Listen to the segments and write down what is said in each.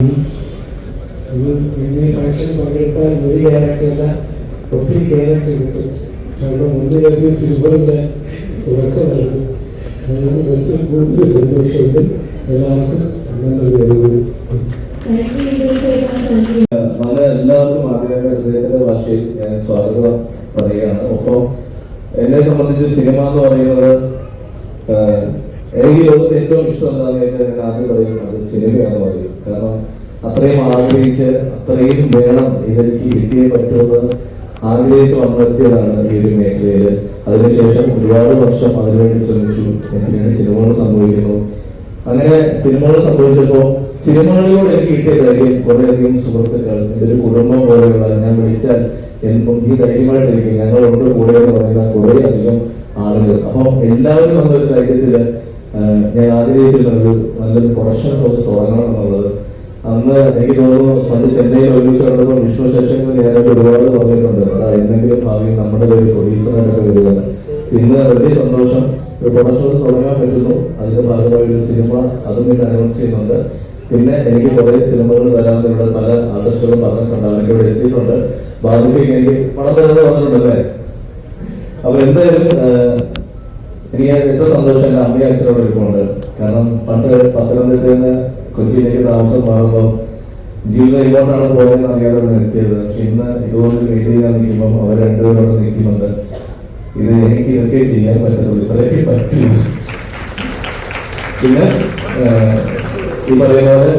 ഇനി എല്ലാവർക്കും ഹൃദയത്തിന്റെ ഭാഷയിൽ ഞാൻ സ്വാഗതം പറയുകയാണ്. ഒപ്പം എന്നെ സംബന്ധിച്ച് സിനിമ എന്ന് പറയുന്നത് എനിക്ക് ലോകത്ത് ഏറ്റവും ഇഷ്ടം എന്താണെന്ന് വെച്ചാൽ ഞാൻ ആദ്യം പറയുന്നത് സിനിമയാണെന്ന് പറയും കാരണം അത്രയും ആഗ്രഹിച്ച് അത്രയും വേണം ഇതെനിക്ക് കിട്ടിയേ പറ്റുമെന്ന് ആഗ്രഹിച്ച് വന്നെത്തിയതാണ് ഈ ഒരു മേഖലയിൽ. അതിനുശേഷം ഒരുപാട് വർഷം അതിനുവേണ്ടി ശ്രമിച്ചു. വേണ്ടി സിനിമകൾ സംഭവിക്കുന്നു. അങ്ങനെ സിനിമകൾ സംഭവിച്ചപ്പോ സിനിമകളിലൂടെ എനിക്ക് കിട്ടിയ ധൈര്യം കുറേയധികം സുഹൃത്തുക്കൾ എന്റെ ഒരു കുടുംബം പോലെയുള്ള ഞാൻ വിളിച്ചാൽ എന്നും ഈ ധൈര്യമായിട്ടിരിക്കും. ഞങ്ങളോട് കൂടെ എന്ന് പറയുന്ന കുറേ അധികം ആളുകൾ. അപ്പം എല്ലാവരും വന്നൊരു ആഹ്, ഞാൻ ആഗ്രഹിച്ചിരുന്നത് നല്ലൊരു പ്രൊഡക്ഷൻ ഹൗസ് തുടങ്ങണം എന്നുള്ളത് അന്ന് എനിക്ക് തോന്നുന്നു പണ്ട് ചെന്നൈയിൽ ഒരുമിച്ച് നടന്നപ്പോൾ വിഷ്ണു ശേഷങ്ങൾ ഞാനായിട്ട് ഒരുപാട് പറഞ്ഞിട്ടുണ്ട്. എന്തെങ്കിലും ഭാവി നമ്മുടെ ഒരു പ്രൊഡ്യൂസറായിട്ടൊക്കെ വരികയാണ് ഇന്ന് വലിയ സന്തോഷം. ഒരു പ്രൊഡക്ഷൻ ഹൗസ് തുടങ്ങാൻ പറ്റുന്നു. അതിന്റെ ഭാഗമായി ഒരു സിനിമ അതും ഇന്ന് അനൗൺസ് ചെയ്യുന്നുണ്ട്. പിന്നെ എനിക്ക് കുറെ സിനിമകൾ വരാമെന്ന് ഇവിടെ പല ആദർശങ്ങളും പറഞ്ഞിട്ടുണ്ട്. അവരൊക്കെ ഇവിടെ എത്തിയിട്ടുണ്ട്. ബാധിക്കും എനിക്ക് പണം തരുന്നത് പറഞ്ഞിട്ടുണ്ടല്ലേ? അപ്പൊ എന്തായാലും എനിക്ക് ഏറ്റവും സന്തോഷം എന്റെ അമ്മയും അച്ഛനോട് ഇരിപ്പുണ്ട്. കാരണം പണ്ട് പത്തനംതിട്ടയിൽ നിന്ന് കൊച്ചിയിലേക്ക് താമസം മാറുമ്പോൾ ജീവിതം ഇങ്ങോട്ടാണ് പോയതെന്ന് അറിയാതെ അവിടെ എത്തിയത് പക്ഷെ ഇന്ന് ഇതുപോലൊരു വേദി ചെയ്യാൻ നിൽക്കുമ്പോൾ അവർ രണ്ടുപേരും അവിടെ നിൽക്കുന്നുണ്ട്. ഇത് എനിക്ക് ഇതൊക്കെ ചെയ്യാൻ പറ്റത്തുള്ളൂ. ഇത്രയൊക്കെ പറ്റില്ല പിന്നെ ഈ പറയുന്ന പോലെ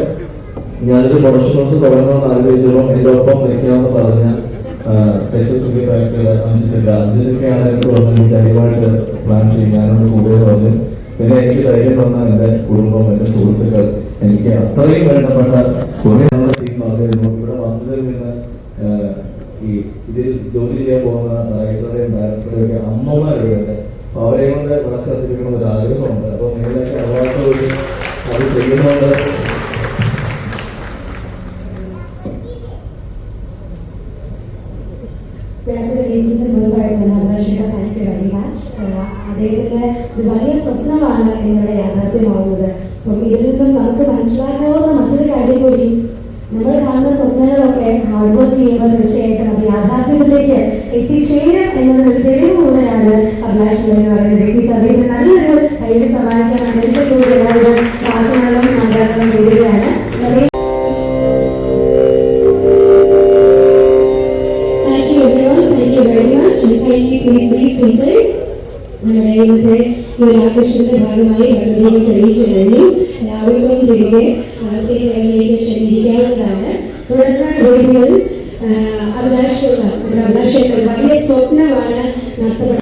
ഞാനൊരു പ്രൊഫഷണൽസ് തുടങ്ങണമെന്ന് ആഗ്രഹിച്ചപ്പോൾ എന്റെ ഒപ്പം നിൽക്കാമെന്ന് പറഞ്ഞ ടെക്സസ് ഫാക്ടറിയുടെ അഞ്ചിത്തില്ല അഞ്ചിത്തൊക്കെയാണ് എനിക്ക് പറഞ്ഞത് ധൈര്യമായിട്ട് പ്ലാൻ ചെയ്യാനുണ്ട് കൂടെ പറഞ്ഞു. പിന്നെ എനിക്ക് ധൈര്യം വന്ന എന്റെ കുടുംബം എന്റെ സുഹൃത്തുക്കൾ എനിക്ക് അത്രയും വേണ്ടപ്പെട്ട കുറെ നമ്മുടെ ടീം വന്നിരുന്നു ഇവിടെ വന്നതിൽ നിന്ന് ഈ ഇതിൽ ജോലി ചെയ്യാൻ പോകുന്ന ഡയറക്ടറുടെയും ഡയറക്ടറുടെയും ഒക്കെ അമ്മമാരുണ്ട്. അപ്പൊ അവരെ കൊണ്ട് വിളക്ക് എത്തിക്കണം ഒരു ആഗ്രഹമുണ്ട്. അപ്പൊ നിങ്ങളൊക്കെ അറിയാത്തവർ അത് ചെയ്യുന്നുണ്ട്. അദ്ദേഹത്തിന്റെ ഒരു വലിയ സ്വപ്നമാണ് എന്നിവിടെ യാഥാർത്ഥ്യമാവുന്നത്. അപ്പം ഇതിൽ നിന്നും നമുക്ക് മനസ്സിലാക്കാവുന്ന മറ്റൊരു കാര്യം കൂടി നമ്മൾ കാണുന്ന സ്വപ്നങ്ങളൊക്കെ ഹാർഡ് വർക്ക് ചെയ്യുമ്പോൾ തീർച്ചയായിട്ടും അത് യാഥാർത്ഥ്യത്തിലേക്ക് എത്തിച്ചേരും എന്നതൊരു തെളിവ് കൂടെയാണ് അഭിലാഷ് എന്ന് പറയുന്ന വ്യക്തി സഭയിൽ നല്ലൊരു കൈയുടെ സഹായിക്കാൻ And kindly please be seated. നമ്മുടെ ഇന്നത്തെ ഈ ഒരു ആഘോഷത്തിന്റെ ഭാഗമായി ഭഗവതിയെ തെളിയിച്ചു കഴിഞ്ഞു എല്ലാവർക്കും തിരികെ സ്റ്റേജുകളിലേക്ക് ക്ഷണിക്കാവുന്നതാണ് തുടർന്ന് വേദിയിൽ അഭിലാഷ് അഭിലാഷ് വലിയ സ്വപ്നമാണ് നഷ്ടപ്പെട്ട